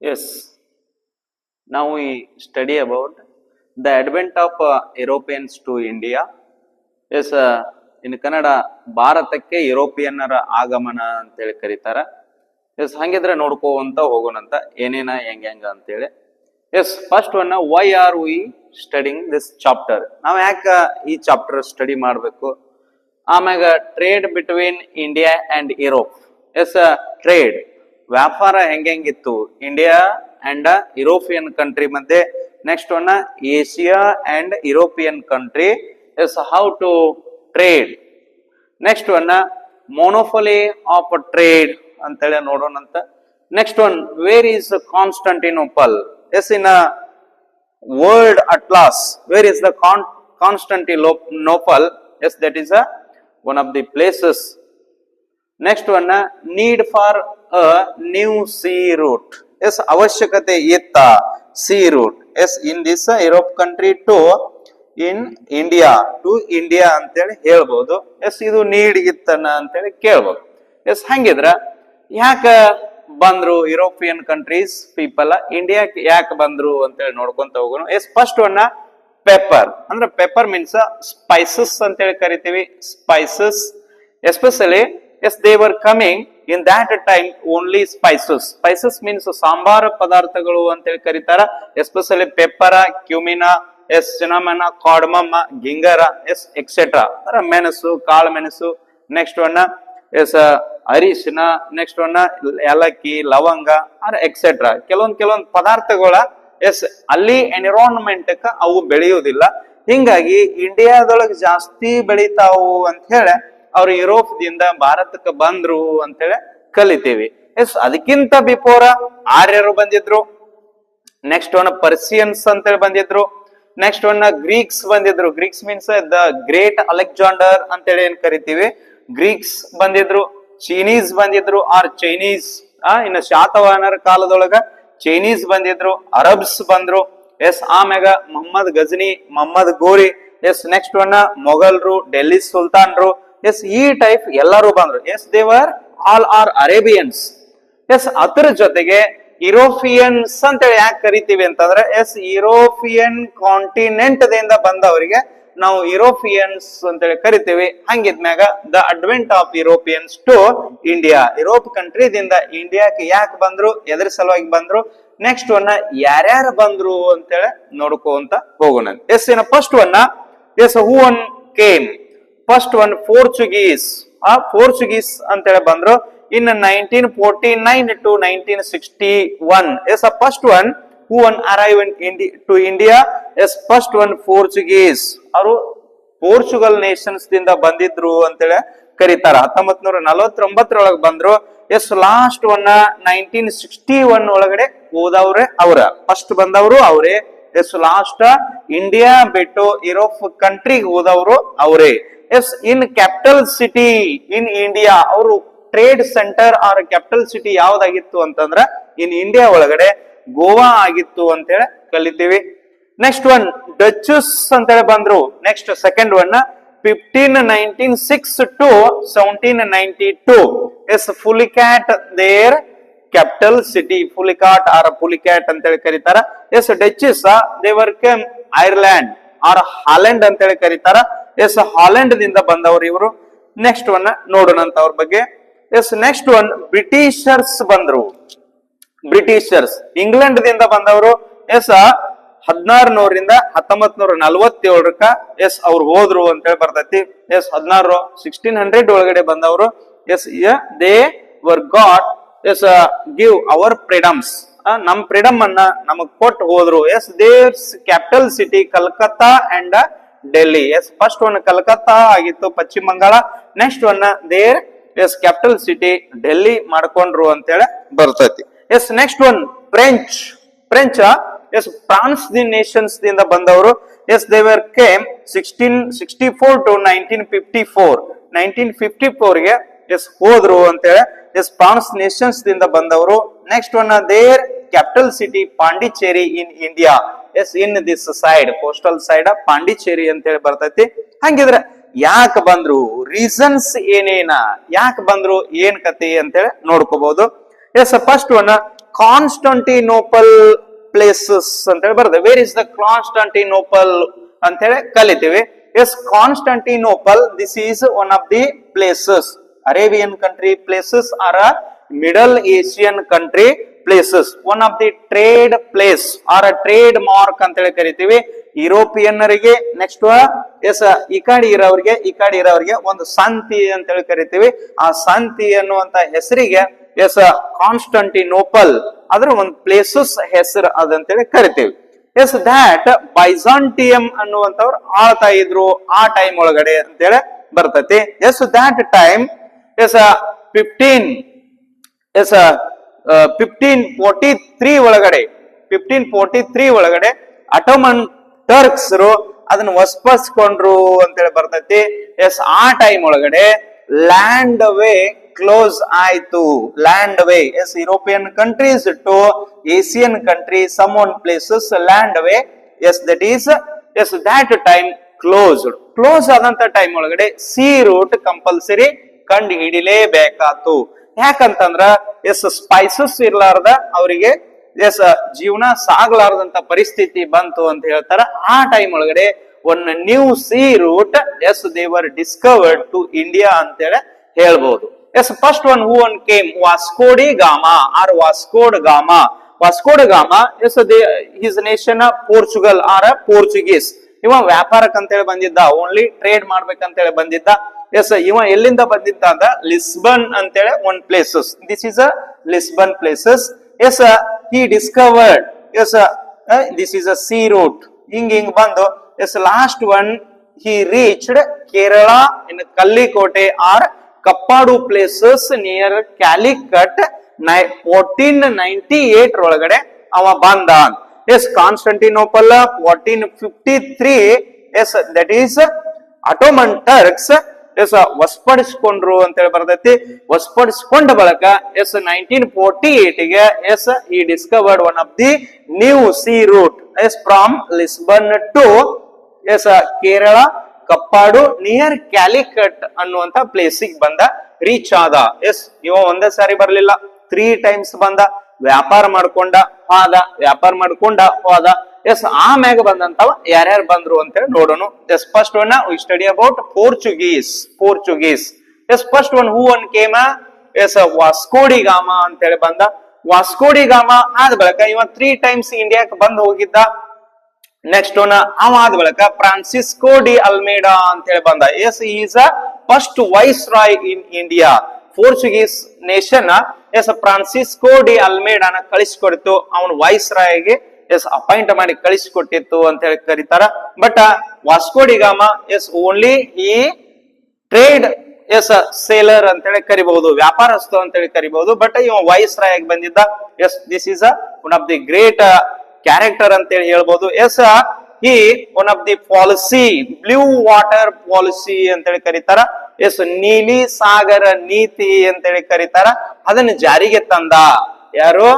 Yes. Now we study about the advent of uh, Europeans to India. In uh, Kannada ಭಾರತಕ್ಕೆ ಯುರೋಪಿಯನ್ನರ ಆಗಮನ ಅಂತೇಳಿ ಕರೀತಾರ. ಎಸ್ ಹಂಗಿದ್ರೆ ನೋಡ್ಕೋವಂತ ಹೋಗೋಣಂತ. ಏನೇನ ಹೆಂಗ ಹೆಂಗ ಅಂತೇಳಿ. Yes first one why are we studying this chapter ನಾವು ಯಾಕ ಈ ಚಾಪ್ಟರ್ ಸ್ಟಡಿ ಮಾಡಬೇಕು? ಆಮ್ಯಾಗ trade between India and Europe yes trade ವ್ಯಾಪಾರ ಹೆಂಗೆಂಗಿತ್ತು? ಇಂಡಿಯಾ ಅಂಡ್ ಯುರೋಪಿಯನ್ ಕಂಟ್ರಿ ಮಧ್ಯೆ. Next one Asia and European country yes how to trade next one monopoly of trade ಅಂತೇಳಿ ನೋಡೋಣಂತ next one where is Constantinople yes in world atlas. Where is the Con- constantinople? Yes that is one of the the places one need for a new sea route yes ಅವಶ್ಯಕತೆ ಇತ್ತ sea route yes in this Europe country to in India to India ಅಂತೇಳಿ ಹೇಳ್ಬೋದು S ಇದು need ಇತ್ತನ ಅಂತೇಳಿ ಕೇಳ್ಬೋದು S ಹಂಗಿದ್ರ ಯಾಕ ಬಂದ್ರು European countries people India ಯಾಕೆ ಬಂದ್ರು ಅಂತೇಳಿ ನೋಡ್ಕೊಂತ ಹೋಗೋಣ ಎಸ್ ಫಸ್ಟ್ ಒನ್ ಪೆಪ್ಪರ್ ಅಂದ್ರೆ ಪೆಪ್ಪರ್ ಮೀನ್ಸ್ ಸ್ಪೈಸಸ್ ಅಂತೇಳಿ ಕರಿತೀವಿ spices especially as they were coming in that time only spices spices means ಸಾಂಬಾರ ಪದಾರ್ಥಗಳು ಅಂತೇಳಿ ಕರೀತಾರ. Especially pepper cumin yes cinnamon cardamom ginger yes etcetera ಅಂದ್ರೆ ಮೆಣಸು, ಕಾಳು ಮೆಣಸು ನೆಕ್ಸ್ಟ್ ಒನ್ನ ಎಸ್ ಅರಿಶಿನ ನೆಕ್ಸ್ಟ್ ಒನ್ನ ಏಲಕ್ಕಿ, ಲವಂಗ ಆರ್ ಎಕ್ಸೆಟ್ರಾ ಕೆಲವೊಂದ್ ಕೆಲವೊಂದ್ ಪದಾರ್ಥಗಳ ಎಸ್ ಅಲ್ಲಿ ಎನ್ವಿರಾನ್ಮೆಂಟ್ ಅವು ಬೆಳೆಯುವುದಿಲ್ಲ. ಹಿಂಗಾಗಿ ಇಂಡಿಯಾದೊಳಗೆ ಜಾಸ್ತಿ ಬೆಳಿತಾವು ಅಂತ ಹೇಳಿ ಅವ್ರು ಯುರೋಪ್ದಿಂದ ಭಾರತಕ್ಕೆ ಬಂದ್ರು ಅಂತೇಳಿ ಕಲಿತೀವಿ. ಎಸ್, ಅದಕ್ಕಿಂತ ಬಿಫೋರ ಆರ್ಯರು ಬಂದಿದ್ರು ನೆಕ್ಸ್ಟ್ ಒನ್ ಪರ್ಸಿಯನ್ಸ್ ಅಂತೇಳಿ ಬಂದಿದ್ರು ನೆಕ್ಸ್ಟ್ ಒನ್ ಗ್ರೀಕ್ಸ್ ಬಂದಿದ್ರು. Greeks means the great Alexander ಅಂತೇಳಿ ಏನ್ ಕರಿತೀವಿ? ಗ್ರೀಕ್ಸ್ ಬಂದಿದ್ರು ಚೈನೀಸ್ ಬಂದಿದ್ರು ಆರ್ ಚೈನೀಸ್ ಆ, ಇನ್ನು ಶಾತವಾಹನರ ಕಾಲದೊಳಗ ಚೈನೀಸ್ ಬಂದಿದ್ರು ಅರಬ್ಸ್ ಬಂದ್ರು. ಎಸ್, ಆಮ್ಯಾಗ Mohammad Ghazni, Mohammad Ghori. Yes next one ಮೊಘಲ್ರು, Delhi ಸುಲ್ತಾನ್ರು. ಎಸ್, ಈ ಟೈಪ್ ಎಲ್ಲರೂ ಬಂದ್ರು. ಎಸ್ ದೇವರ್ ಆಲ್ ಆರ್ ಅರೇಬಿಯನ್ಸ್ ಎಸ್, ಅದ್ರ ಜೊತೆಗೆ ಯುರೋಪಿಯನ್ಸ್ ಅಂತೇಳಿ ಯಾಕೆ ಕರಿತೀವಿ ಅಂತಂದ್ರೆ, ಎಸ್ ಯುರೋಪಿಯನ್ ಕಾಂಟಿನೆಂಟ್ ದಿಂದ ಬಂದವರಿಗೆ ನಾವು ಯುರೋಪಿಯನ್ಸ್ ಅಂತೇಳಿ ಕರಿತೀವಿ. ಹಂಗಿದ್ಮ್ಯಾಗ the advent of Europeans to India Europe ಕಂಟ್ರಿದಿಂದ ಇಂಡಿಯಾಕ್ಕೆ ಯಾಕೆ ಬಂದ್ರು, ಎದ್ರ ಸಲುವಾಗಿ ಬಂದ್ರು? ನೆಕ್ಸ್ಟ್ ಒನ್ನ ಯಾರ್ಯಾರು ಬಂದ್ರು ಅಂತೇಳಿ ಅಂತ ಹೋಗೋಣ. ಎಸ್ ಏನ first ಒನ್ನ yes who one came first one Portuguese ಆ ಪೋರ್ಚುಗೀಸ್ ಅಂತ ಹೇಳಿ ಬಂದ್ರು. In nineteen forty nine to nineteen sixty one yes a first one who one arrive in to India yes first one Portuguese ಅವರು Portugal nations ದಿಂದ ಬಂದಿದ್ರು ಅಂತೇಳಿ ಕರೀತಾರ. ಹತ್ತೊಂಬತ್ ನೂರ ನಲವತ್ತೊಂಬತ್ತರೊಳಗೆ ಬಂದ್ರು. Yes last one nineteen sixty one ಒಳಗಡೆ ಹೋದವ್ರೆ ಅವ್ರ. ಫಸ್ಟ್ ಬಂದವರು ಅವರೇ. ಎಸ್ ಲಾಸ್ಟ್ ಇಂಡಿಯಾ ಬಿಟ್ಟು ಯುರೋಪ್ ಕಂಟ್ರಿಗೆ ಹೋದವರು ಅವರೇ. Yes in capital city in India ಅವರು trade centre or capital city ಯಾವ್ದಾಗಿತ್ತು ಅಂತಂದ್ರ ಇನ್ ಇಂಡಿಯಾ ಒಳಗಡೆ ಗೋವಾ ಆಗಿತ್ತು ಅಂತ ಹೇಳಿ ಕಲಿತೀವಿ. ನೆಕ್ಸ್ಟ್ ಒನ್ ಅಂತ ಹೇಳಿ ಬಂದ್ರು. Next second one fifteen ninety six to seventeen ninety two yes Pulicat their capital city Pulicat or Pulicat ಅಂತ ಹೇಳಿ ಕರೀತಾರ ಎಸ್ ಡಚಸ್ ದೇವರ್ ಕೆಮ್ ಐರ್ಲ್ಯಾಂಡ್ ಆರ್ ಹಾಲೆಂಡ್ ಅಂತೇಳಿ ಕರೀತಾರ. ಎಸ್ ಹಾಲೆಂಡ್ ದಿಂದ ಬಂದವರು ಇವರು. ನೆಕ್ಸ್ಟ್ ಒನ್ ನೋಡೋಣಂತ ಅವ್ರ ಬಗ್ಗೆ. ಎಸ್ ನೆಕ್ಸ್ಟ್ ಒನ್ ಬ್ರಿಟಿಷರ್ಸ್ ಬಂದ್ರು. ಬ್ರಿಟಿಷರ್ಸ್ ಇಂಗ್ಲೆಂಡ್ ದಿಂದ ಬಂದವರು. ಎಸ್ ಹದಿನಾರು ನೂರಿಂದ ಹತ್ತೊಂಬತ್ ನೂರ ಎಸ್ ಅವ್ರು ಹೋದ್ರು ಅಂತೇಳಿ ಬರ್ತೈತಿ. ಎಸ್ ಹದಿನಾರು ಸಿಕ್ಸ್ಟೀನ್ ಹಂಡ್ರೆಡ್ ಒಳಗಡೆ ಬಂದವರು. Yes they were got, yes give our freedoms. ನಮ್ ಫ್ರೀಡಮ್ ಅನ್ನ ನಮಗ್ ಕೊಟ್ಟು ಹೋದ್ರು. Yes there's capital city Calcutta and Delhi yes first one Calcutta ಆಗಿತ್ತು, ಪಶ್ಚಿಮ Bangala. Next one their yes capital city Delhi ಮಾಡ್ಕೊಂಡ್ರು ಅಂತೇಳಿ ಬರ್ತೈತಿ. Yes next one French French yes France the nations ದಿಂದ ಬಂದವರು. Yes they were came sixteen sixty four to nineteen fifty four nineteen fifty ಫೋರ್ಗೆ yes ಹೋದ್ರು ಅಂತೇಳಿ S France nations ದಿಂದ ಬಂದವರು. Next one their capital city Pondicherry in India yes in this side coastal side Pondicherry ಅಂತೇಳಿ ಬರ್ತೈತಿ. ಹಂಗಿದ್ರೆ ಯಾಕೆ ಬಂದ್ರು? Reasons ಏನೇನ? ಯಾಕೆ ಬಂದ್ರು? ಏನ್ ಕತೆ ಅಂತೇಳಿ ನೋಡ್ಕೋಬಹುದು. Yes first one Constantinople places ಅಂತ ಹೇಳಿ ಬರ್ತದೆ. ವೇರ್ ಇಸ್ ದ ಕಾನ್ಸ್ಟಂಟಿನೋಪಲ್ ಅಂತ ಹೇಳಿ ಕಲಿತೀವಿ. Yes Constantinople this is one of the places Arabian country places or middle Asian country places one of the trade place or a trade mark ಅಂತ ಹೇಳಿ ಕರಿತೀವಿ. ಯುರೋಪಿಯನ್ನರಿಗೆ next S ಈ ಕಡೆ ಇರೋರಿಗೆ ಈ ಕಡೆ ಇರೋರಿಗೆ ಒಂದು ಶಾಂತಿ ಅಂತ ಹೇಳಿ ಕರಿತೀವಿ. ಆ ಶಾಂತಿ ಅನ್ನುವಂತ ಹೆಸರಿಗೆ ಎಸ್ ಕಾನ್ಸ್ಟಂಟಿನೋಪಲ್ ಅದ್ರ ಒಂದು ಪ್ಲೇಸಸ್ ಹೆಸರು ಅದಂತೇಳಿ ಕರಿತೀವಿ. ಎಸ್ ದ್ಯಾಟ್ ಬೈಸಾಂಟಿಯಂ ಅನ್ನುವಂಥವ್ರು ಆಳ್ತಾ ಇದ್ರು ಆ ಟೈಮ್ ಒಳಗಡೆ ಅಂತೇಳಿ ಬರ್ತೈತಿ. Yes that time yes fifteen yes fifteen forty three ಒಳಗಡೆ ಫಿಫ್ಟೀನ್ ಫೋರ್ಟಿ ತ್ರೀ ಒಳಗಡೆ ಅಟೋಮನ್ ಟರ್ಕ್ಸ್ ಅದನ್ನ ವಸ್ಪಸ್ಕೊಂಡ್ರು ಅಂತೇಳಿ ಬರ್ತೈತಿ. ಎಸ್ ಆ ಟೈಮ್ ಒಳಗಡೆ ಲ್ಯಾಂಡ್ ವೇ ಕ್ಲೋಸ್ ಆಯ್ತು. Land way yes European countries to Asian country some one places land way yes that is yes that time closed close ಆದಂತ time ಒಳಗಡೆ ಸಿ ರೂಟ್ ಕಂಪಲ್ಸರಿ ಕಂಡು ಹಿಡಿಲೇಬೇಕಾತು. ಯಾಕಂತಂದ್ರ, ಎಸ್ ಸ್ಪೈಸಸ್ ಇರ್ಲಾರ್ದ, ಅವರಿಗೆ S ಜೀವನ ಸಾಗಲಾರದಂತ ಪರಿಸ್ಥಿತಿ ಬಂತು ಅಂತ ಹೇಳ್ತಾರ. ಆ ಟೈಮ್ ಒಳಗಡೆ one new sea route yes they were discovered to India ಅಂತೇಳಿ ಹೇಳ್ಬಹುದು yes first one who one came Vasco da Gama or Vasco da Gama Vasco da Gama yes they his nation Portugal or Portuguese ಇವ ವ್ಯಾಪಾರಕ್ಕೆ ಅಂತೇಳಿ ಬಂದಿದ್ದ only trade ಮಾಡ್ಬೇಕಂತೇಳಿ ಬಂದಿದ್ದ S ಇವ ಎಲ್ಲಿಂದ ಬಂದಿದ್ದ ಅಂದ್ರೆ ಲಿಸ್ಬನ್ ಅಂತೇಳಿ one places this is a Lisbon places yes ಈ discovered yes this is a sea route ಹಿಂಗ್ ಹಿಂಗ್ ಬಂದು yes last one he reached Kerala in Kallikote or Kappad places near Calicut ನೈ ಫೋರ್ಟೀನ್ ನೈನ್ಟಿ ಏಟ್ ಒಳಗಡೆ ಅವ ಬಂದ fourteen fifty three yes that is Ottoman Turks yes ವಸ್ಪಡಿಸ್ಕೊಂಡ್ರು ಅಂತ ಹೇಳಿ ಬರ್ತೈತಿ. ವಸ್ಪಡಿಸ್ಕೊಂಡ ಬಳಿಕ ಎಸ್ ನೈನ್ಟೀನ್ ಫೋರ್ಟಿ ಗೆ ಎಸ್ ಈ discovered one of the new sea route yes from Lisbon to yes Kerala, Kappad, near Calicut ಅನ್ನುವಂತ ಪ್ಲೇಸಿಗೆ ಬಂದ ರೀಚ್ ಆದ. ಎಸ್, ಇವ ಒಂದೇ ಸಾರಿ ಬರಲಿಲ್ಲ. ತ್ರೀ ಟೈಮ್ಸ್ ಬಂದ. ವ್ಯಾಪಾರ ಮಾಡ್ಕೊಂಡ. ಹೋದ ವ್ಯಾಪಾರ ಮಾಡ್ಕೊಂಡ ಹೋದ. ಎಸ್ ಆಮ್ಯಾಗ ಬಂದಂತವ ಯಾರ್ಯಾರು ಬಂದ್ರು ಅಂತ ಹೇಳಿ ನೋಡೋಣ yes first one we study about Portuguese Portuguese yes first one who one came yes Vasco da Gama ಅಂತ ಹೇಳಿ ಬಂದ ವಾಸ್ಕೋಡಿ ಗಾಮ ಆದ ಬಳಿಕ ಇವ ತ್ರೀ ಟೈಮ್ಸ್ ಇಂಡಿಯಾಕ್ ಬಂದ್ ಹೋಗಿದ್ದ. ನೆಕ್ಸ್ಟ್ ಒನ್ ಅವ ಆದ ಬಳಿಕ ಫ್ರಾನ್ಸಿಸ್ಕೋ ಡಿ ಅಲ್ಮೇಡಾ ಅಂತ ಹೇಳಿ ಬಂದ. Yes is a first viceroy in India Portuguese nation yes Francisco de ಅಲ್ಮೇಡಾನ ಕಳಿಸಿಕೊಡ್ತು. ಅವನು ವಾಯ್ಸ್ ರಾಯ್ಗೆ ಎಸ್ ಅಪಾಯಿಂಟ್ ಮಾಡಿ ಕಳಿಸಿಕೊಟ್ಟಿತ್ತು ಅಂತ ಹೇಳಿ ಕರೀತಾರ. But Vasco da Gama yes only ಈ ಟ್ರೇಡ್ ಎಸ್ ಸೇಲರ್ ಅಂತ ಹೇಳಿ ಕರಿಬಹುದು, ವ್ಯಾಪಾರಸ್ಥ ಅಂತೇಳಿ ಕರಿಬಹುದು. ಬಟ್ ಇವ ವಾಯ್ಸ್ ರಾಯ್ ಬಂದಿದ್ದ yes this is a one of the great character ಅಂತೇಳಿ ಹೇಳ್ಬಹುದು. ಎಸ್ ಈ one of the policy, blue water policy ಅಂತೇಳಿ ಕರೀತಾರ. ಎಸ್ ನೀಲಿ ಸಾಗರ ನೀತಿ ಅಂತೇಳಿ ಕರೀತಾರ. ಅದನ್ನ ಜಾರಿಗೆ ತಂದ ಯಾರು?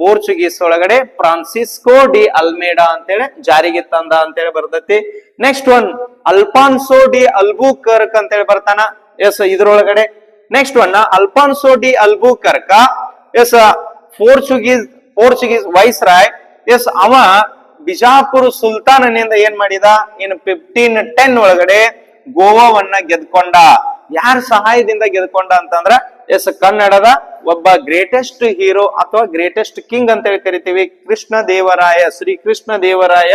ಪೋರ್ಚುಗೀಸ್ ಒಳಗಡೆ ಫ್ರಾನ್ಸಿಸ್ಕೋ ಡಿ ಅಲ್ಮೇಡಾ ಅಂತೇಳಿ ಜಾರಿಗೆ ತಂದ ಅಂತೇಳಿ ಬರ್ತೈತಿ. Next one Alfonso de Albuquerque ಅಂತೇಳಿ ಬರ್ತಾನ. ಎಸ್ ಇದ್ರೊಳಗಡೆ. Next one Alfonso de Albuquerque. Yes Portuguese Portuguese viceroy yes ಅವ ಬಿಜಾಪುರ ಸುಲ್ತಾನನಿಂದ ಏನ್ ಮಾಡಿದ? ಇನ್ ಫಿಫ್ಟೀನ್ ಟೆನ್ ಒಳಗಡೆ ಗೋವಾವನ್ನ ಗೆದ್ಕೊಂಡ. ಯಾರ ಸಹಾಯದಿಂದ ಗೆದ್ಕೊಂಡ ಅಂತಂದ್ರ ಎಸ್ ಕನ್ನಡದ ಒಬ್ಬ ಗ್ರೇಟೆಸ್ಟ್ ಹೀರೋ ಅಥವಾ ಗ್ರೇಟೆಸ್ಟ್ ಕಿಂಗ್ ಅಂತ ಹೇಳಿ ಕರಿತೀವಿ. ಕೃಷ್ಣ ದೇವರಾಯ ಶ್ರೀ ಕೃಷ್ಣ ದೇವರಾಯ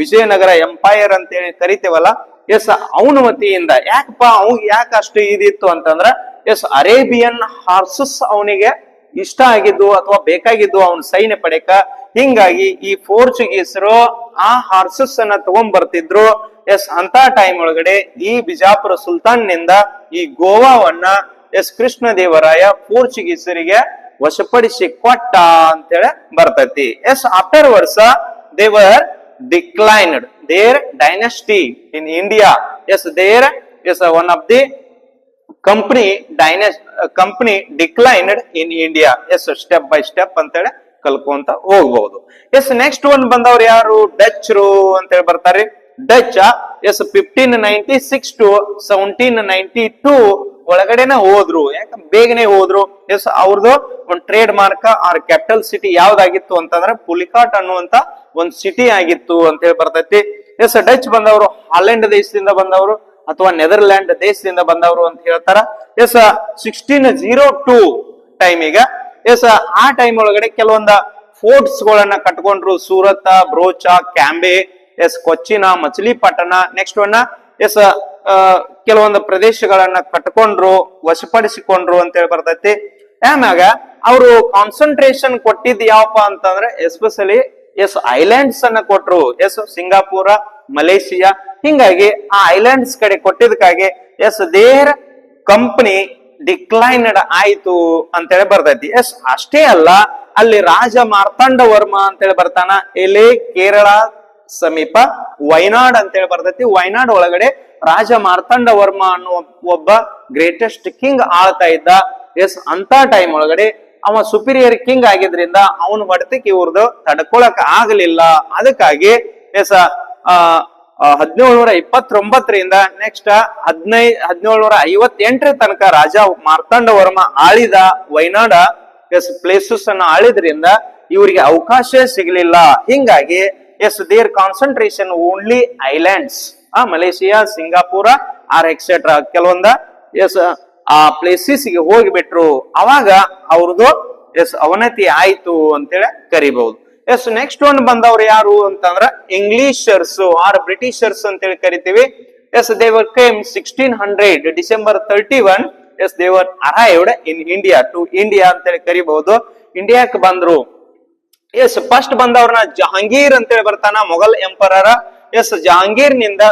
ವಿಜಯನಗರ ಎಂಪೈರ್ ಅಂತ ಹೇಳಿ ಕರಿತೀವಲ್ಲ. ಎಸ್ ಅವನ ವತಿಯಿಂದ ಯಾಕಪ್ಪ ಅವ್ ಯಾಕೆ ಅಷ್ಟು ಇದಿತ್ತು ಅಂತಂದ್ರ ಎಸ್ ಅರೇಬಿಯನ್ ಹಾರ್ಸಸ್ ಅವನಿಗೆ ಇಷ್ಟ ಆಗಿದ್ದು ಅಥವಾ ಬೇಕಾಗಿದ್ದು ಅವನ ಸೈನ್ಯ ಪಡೆಕ. ಹಿಂಗಾಗಿ ಈ ಪೋರ್ಚುಗೀಸರು ಆ ಹಾರ್ಸಸ್ ಅನ್ನ ತಗೊಂಡ್ ಬರ್ತಿದ್ರು. ಎಸ್ ಅಂತ ಟೈಮ್ ಒಳಗಡೆ ಈ ಬಿಜಾಪುರ ಸುಲ್ತಾನ್ನಿಂದ ಈ ಗೋವಾವನ್ನ ಎಸ್ ಕೃಷ್ಣ ದೇವರಾಯ ಪೋರ್ಚುಗೀಸರಿಗೆ ವಶಪಡಿಸಿ ಕೊಟ್ಟ ಅಂತೇಳಿ ಬರ್ತೈತಿ. ಎಸ್ ಆಫ್ಟರ್ ವರ್ಷ they were declined their dynasty in India yes their yes one of the company dynasty company declined in India yes step by step ಅಂತೇಳಿ ಕಲ್ಕೊಂತ ಹೋಗ್ಬಹುದು ಎಸ್ ನೆಕ್ಸ್ಟ್ ಒಂದ್ ಬಂದವ್ರು ಯಾರು? ಡಚ್ರು ಅಂತೇಳಿ ಬರ್ತಾರೆ. Dutch yes fifteen ninety six to seventeen ninety two ಒಳಗಡೆನೆ ಹೋದ್ರು. ಯಾಕಂದ್ರೆ ಬೇಗನೆ ಹೋದ್ರು. ಎಸ್ ಅವ್ರದ್ದು ಒಂದು trade mark or capital city ಯಾವ್ದಾಗಿತ್ತು ಅಂತಂದ್ರೆ ಪುಲಿಕಾಟ್ ಅನ್ನುವಂತ ಒಂದು ಸಿಟಿ ಆಗಿತ್ತು ಅಂತ ಹೇಳಿ ಬರ್ತೈತಿ. ಎಸ್ ಡಚ್ ಬಂದವರು ಹಾಲೆಂಡ್ ದೇಶದಿಂದ ಬಂದವರು ಅಥವಾ ನೆದರ್ಲ್ಯಾಂಡ್ ದೇಶದಿಂದ ಬಂದವರು ಅಂತ ಹೇಳ್ತಾರ. ಎಸ್ ಸಿಕ್ಸ್ಟೀನ್ ಜೀರೋ ಟೂ ಟೈಮಿಗ ಎಸ್ ಆ ಟೈಮ್ ಒಳಗಡೆ ಕೆಲವೊಂದ ಫೋರ್ಟ್ಸ್ ಗಳನ್ನ ಕಟ್ಕೊಂಡ್ರು. Surat, Broach, Cambay yes Cochin Machilipatnam next ಒನ್ನ yes ಕೆಲವೊಂದು ಪ್ರದೇಶಗಳನ್ನ ಕಟ್ಕೊಂಡ್ರು, ವಶಪಡಿಸಿಕೊಂಡ್ರು ಅಂತ ಹೇಳಿ ಬರ್ತೈತಿ. ಆಮ್ಯಾಗ ಅವರು ಕಾನ್ಸಂಟ್ರೇಷನ್ ಕೊಟ್ಟಿದ್ದು ಯಾವಪ್ಪ ಅಂತಂದ್ರೆ ಎಸ್ಪೆಷಲಿ ಎಸ್ ಐಲ್ಯಾಂಡ್ಸ್ ಅನ್ನ ಕೊಟ್ರು. ಎಸ್ ಸಿಂಗಾಪುರ, ಮಲೇಷಿಯಾ, ಹಿಂಗಾಗಿ ಆ ಐಲ್ಯಾಂಡ್ಸ್ ಕಡೆ ಕೊಟ್ಟಿದ್ದಕ್ಕಾಗಿ ಎಸ್ ದೇರ್ ಕಂಪನಿ ಡಿಕ್ಲೈನ್ಡ್ ಆಯ್ತು ಅಂತೇಳಿ ಬರ್ತೈತಿ. ಎಸ್ ಅಷ್ಟೇ ಅಲ್ಲ, ಅಲ್ಲಿ ರಾಜ ಮಾರ್ತಾಂಡ ವರ್ಮ ಅಂತೇಳಿ ಬರ್ತಾನ. ಇಲ್ಲಿ ಕೇರಳ ಸಮೀಪ ವೈನಾಡ್ ಅಂತೇಳಿ ಬರ್ತೈತಿ. ವೈನಾಡ್ ಒಳಗಡೆ ರಾಜ ಮಾರ್ತಾಂಡ ವರ್ಮ ಅನ್ನುವ ಒಬ್ಬ ಗ್ರೇಟೆಸ್ಟ್ ಕಿಂಗ್ ಆಳ್ತಾ ಇದ್ದ. ಎಸ್ ಅಂತ ಟೈಮ್ ಒಳಗಡೆ ಅವ ಸುಪೀರಿಯರ್ ಕಿಂಗ್ ಆಗಿದ್ರಿಂದ ಅವನ ಹೊಡೆತಕ್ಕೆ ಇವ್ರದ್ದು ತಡ್ಕೊಳಕ್ ಆಗಲಿಲ್ಲ. ಅದಕ್ಕಾಗಿ ಎಸ್ ಹದಿನೇಳ್ನೂರ ಇಪ್ಪತ್ತೊಂಬತ್ತರಿಂದ ನೆಕ್ಸ್ಟ್ ಹದಿನೈ, ಹದಿನೇಳ್ನೂರ ಐವತ್ತೆಂಟರ ತನಕ ರಾಜ ಮಾರ್ತಾಂಡ ವರ್ಮ ಆಳಿದ ವೈನಾಡ ಎಸ್ ಪ್ಲೇಸಸ್ ಅನ್ನ ಆಳಿದ್ರಿಂದ ಇವರಿಗೆ ಅವಕಾಶ ಸಿಗಲಿಲ್ಲ. ಹಿಂಗಾಗಿ yes their concentration only islands ಆ ಮಲೇಷಿಯಾ ಸಿಂಗಾಪುರ ಆರ್ ಎಕ್ಸೆಟ್ರಾ ಕೆಲವೊಂದ ಎಸ್ ಆ ಪ್ಲೇಸಸ್ಗೆ ಹೋಗಿಬಿಟ್ರು. ಅವಾಗ ಅವ್ರದ್ದು ಎಸ್ ಅವನತಿ ಆಯ್ತು ಅಂತೇಳಿ ಕರಿಬಹುದು ಎಸ್ ನೆಕ್ಸ್ಟ್ ಒನ್ ಬಂದವ್ರು ಯಾರು ಅಂತಂದ್ರ ಇಂಗ್ಲಿಷರ್ಸ್ ಆರ್ ಬ್ರಿಟಿಷರ್ಸ್ ಅಂತೇಳಿ ಕರಿತೀವಿ. Yes they were came sixteen hundred December thirty one yes they were arrived in India to India ಅಂತೇಳಿ ಕರಿಬಹುದು ಇಂಡಿಯಾಕ್ ಬಂದ್ರು. ಎಸ್ ಫಸ್ಟ್ ಬಂದವ್ರನ್ನ ಜಹಾಂಗೀರ್ ಅಂತೇಳಿ ಬರ್ತಾನ ಮೊಘಲ್ ಎಂಪರರ ಎಸ್ ಜಹಾಂಗೀರ್ನಿಂದ